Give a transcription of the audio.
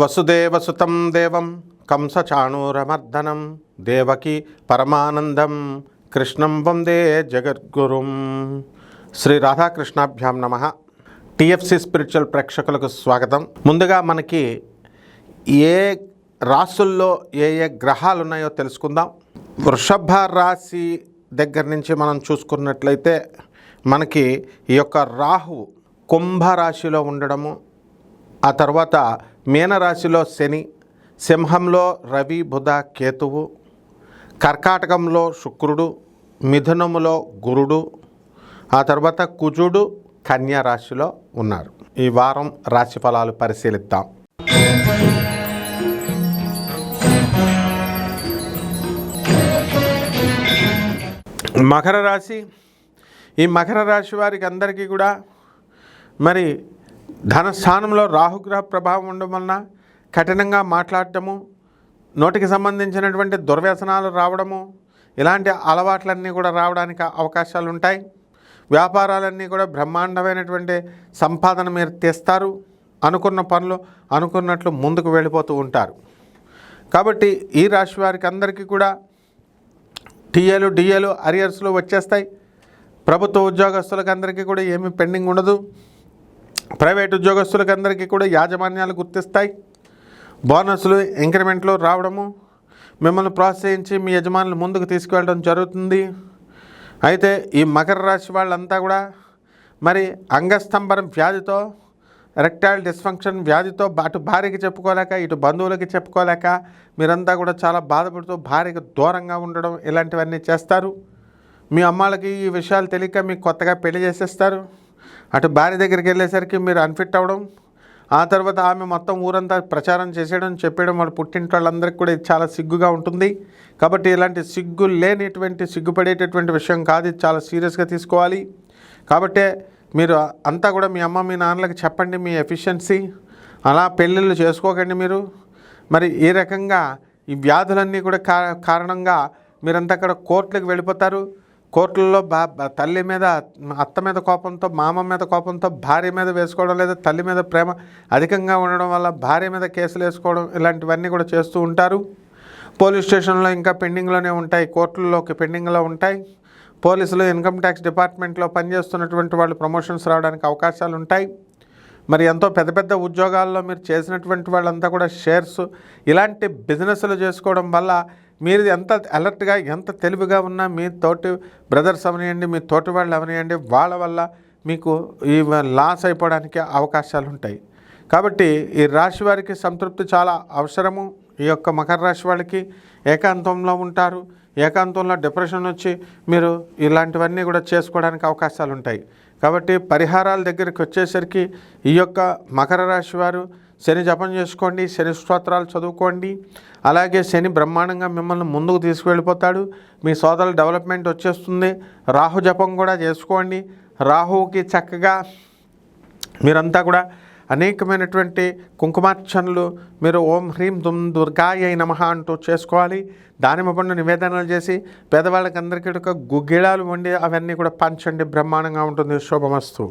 వసుదేవసుతం దేవం కంసచాణూరమర్దనం దేవకి పరమానందం కృష్ణం వందే జగద్గురుం శ్రీ రాధాకృష్ణాభ్యాం నమ టిఎఫ్సి స్పిరిచువల్ ప్రేక్షకులకు స్వాగతం. ముందుగా మనకి ఏ రాసుల్లో ఏ ఏ గ్రహాలు ఉన్నాయో తెలుసుకుందాం. వృషభ రాశి దగ్గర నుంచి మనం చూసుకున్నట్లయితే మనకి ఈ యొక్క రాహు కుంభరాశిలో ఉండడము ఆ తర్వాత మీనరాశిలో శని సింహంలో రవి బుధ కేతువు కర్కాటకంలో శుక్రుడు మిథునములో గురుడు ఆ తర్వాత కుజుడు కన్యా రాశిలో ఉన్నారు. ఈ వారం రాశి ఫలాలు పరిశీలిద్దాం. మకర రాశి. ఈ మకర రాశి వారికి అందరికీ కూడా మరి ధనస్థానంలో రాహుగ్రహ ప్రభావం ఉండడం వలన కఠినంగా మాట్లాడటము నోటికి సంబంధించినటువంటి దుర్వ్యసనాలు రావడము ఇలాంటి అలవాట్లన్నీ కూడా రావడానికి అవకాశాలు ఉంటాయి. వ్యాపారాలన్నీ కూడా బ్రహ్మాండమైనటువంటి సంపాదన మీరు తెస్తారు. అనుకున్న పనులు అనుకున్నట్లు ముందుకు వెళ్ళిపోతూ ఉంటారు. కాబట్టి ఈ రాశి వారికి అందరికీ కూడా టీఏలు డిఏలు అరియర్స్లు వచ్చేస్తాయి. ప్రభుత్వ ఉద్యోగస్తులకు అందరికీ కూడా ఏమీ పెండింగ్ ఉండదు. ప్రైవేట్ ఉద్యోగస్తులకందరికీ కూడా యాజమాన్యాలు గుర్తిస్తాయి. బోనస్లు ఇంక్రిమెంట్లు రావడము మిమ్మల్ని ప్రోత్సహించి మీ యజమానులు ముందుకు తీసుకువెళ్ళడం జరుగుతుంది. అయితే ఈ మకర రాశి వాళ్ళంతా కూడా మరి అంగస్తంభరం వ్యాధితో రెక్టైల్ డిస్ఫంక్షన్ వ్యాధితో అటు భార్యకి చెప్పుకోలేక ఇటు బంధువులకి చెప్పుకోలేక మీరంతా కూడా చాలా బాధపడుతూ భార్యకు దూరంగా ఉండడం ఇలాంటివన్నీ చేస్తారు. మీ అమ్మాళ్ళకి ఈ విషయాలు తెలియక మీకు కొత్తగా పెళ్ళి చేసేస్తారు. అటు భార్య దగ్గరికి వెళ్ళేసరికి మీరు అన్ఫిట్ అవ్వడం ఆ తర్వాత ఆమె మొత్తం ఊరంతా ప్రచారం చేసేయడం చెప్పేయడం వాళ్ళ పుట్టింటి వాళ్ళందరికీ కూడా ఇది చాలా సిగ్గుగా ఉంటుంది. కాబట్టి ఇలాంటి సిగ్గు లేనిటువంటి సిగ్గుపడేటటువంటి విషయం కాదు ఇది చాలా సీరియస్గా తీసుకోవాలి. కాబట్టే మీరు అంతా కూడా మీ అమ్మ మీ నాన్నలకు చెప్పండి మీ ఎఫిషియన్సీ అలా పెళ్ళిళ్ళు చేసుకోకండి మీరు. మరి ఈ రకంగా ఈ వ్యాధులన్నీ కూడా కా కారణంగా మీరంతా అక్కడ కోర్టులకు వెళ్ళిపోతారు. కోర్టుల్లో బా తల్లి మీద అత్త మీద కోపంతో మామ మీద కోపంతో భార్య మీద వేసుకోవడం లేదా తల్లి మీద ప్రేమ అధికంగా ఉండడం వల్ల భార్య మీద కేసులు వేసుకోవడం ఇలాంటివన్నీ కూడా చేస్తూ ఉంటారు. పోలీస్ స్టేషన్లో ఇంకా పెండింగ్లోనే ఉంటాయి కోర్టుల్లోకి పెండింగ్లో ఉంటాయి. పోలీసులు ఇన్కమ్ ట్యాక్స్ డిపార్ట్మెంట్లో పనిచేస్తున్నటువంటి వాళ్ళు ప్రమోషన్స్ రావడానికి అవకాశాలు ఉంటాయి. మరి ఎంతో పెద్ద పెద్ద ఉద్యోగాల్లో మీరు చేసినటువంటి వాళ్ళంతా కూడా షేర్స్ ఇలాంటి బిజినెస్లు చేసుకోవడం వల్ల మీరు ఎంత అలర్ట్గా ఎంత తెలివిగా ఉన్నా మీ తోటి బ్రదర్స్ అవనియండి మీ తోటి వాళ్ళు అవనియండి వాళ్ళ వల్ల మీకు ఈ లాస్ అయిపోవడానికి అవకాశాలు ఉంటాయి కాబట్టి ఈ రాశి వారికి సంతృప్తి చాలా అవసరము. ఈ యొక్క మకర రాశి వాళ్ళకి ఏకాంతంలో ఉంటారు. ఏకాంతంలో డిప్రెషన్ వచ్చి మీరు ఇలాంటివన్నీ కూడా చేసుకోవడానికి అవకాశాలు ఉంటాయి కాబట్టి పరిహారాల దగ్గరికి వచ్చేసరికి ఈ యొక్క మకర రాశి వారు శని జపం చేసుకోండి శని స్తోత్రాలు చదువుకోండి. అలాగే శని బ్రహ్మాండంగా మిమ్మల్ని ముందుకు తీసుకువెళ్ళిపోతాడు. మీ సోదరుల డెవలప్మెంట్ వచ్చేస్తుంది. రాహు జపం కూడా చేసుకోండి. రాహువుకి చక్కగా మీరంతా కూడా అనేకమైనటువంటి కుంకుమార్చనలు మీరు ఓం హ్రీం దుమ్ దుర్గాయ నమ అంటూ చేసుకోవాలి. దానిమ్మ పండు నివేదనలు చేసి పేదవాళ్ళకి అందరికీ ఒక గుగ్గిళాలు వండి అవన్నీ కూడా పంచండి. బ్రహ్మాండంగా ఉంటుంది. శుభమస్తు.